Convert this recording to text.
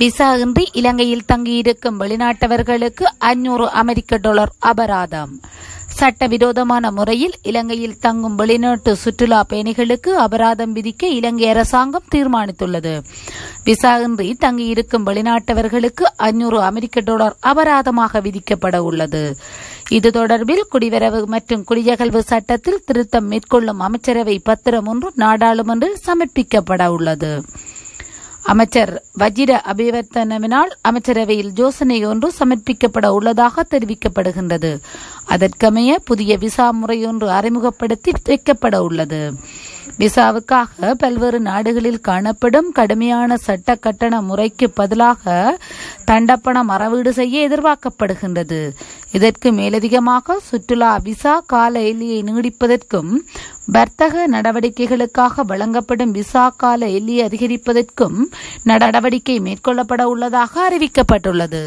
Visa இன்றி இலங்கையில் தங்கியிருக்கும் வெளிநாட்டவர்களுக்கு அஞ்சூறு அமெரிக்க டாலர் அபராதம். சட்டவிரோதமான முறையில் இலங்கையில் தங்கும் வெளிநாட்டு சுற்றுலா பயணிகளுக்கு அபராதம் விதிக்க இலங்கை அரசாங்கம் தீர்மானித்துள்ளது. விசா இன்றி தங்கியிருக்கும் வெளிநாட்டவர்களுக்கு அஞ்சூறு அமெரிக்க டாலர் அபராதமாக விதிக்கப்பட உள்ளது. இது தொடர்பில் குடிவரவு மற்றும் குடியகல்வு சட்டத்தில் திருத்தம் மேற்கொள்ளும் அமைச்சரவை பத்திரம் ஒன்று நாடாளுமன்றில் சமர்ப்பிக்கப்பட உள்ளது. அமைச்சர் வஜிர அபிவர்த்தனவினால் அமைச்சரவையில் யோசனை ஒன்று சமர்ப்பிக்கப்பட உள்ளதாக தெரிவிக்கப்படுகின்றது. அதற்கமைய புதிய விசா முறையொன்று அறிமுகப்படுத்தி வைக்கப்பட உள்ளது. விசாவுக்காக பல்வேறு நாடுகளில் காணப்படும் கடுமையான சட்ட கட்டண முறைக்கு பதிலாக தண்டப்பணம் அறவீடு செய்ய எதிர்பார்க்கப்படுகின்றது. இதற்கு மேலதிகமாக சுற்றுலா விசா கால எல்லையை நீடிப்பதற்கும் வர்த்தக நடவடிக்கைகளுக்காக வழங்கப்படும் விசா கால எல்லையை அதிகரிப்பதற்கும் நடவடிக்கை மேற்கொள்ளப்பட உள்ளதாக அறிவிக்கப்பட்டுள்ளது.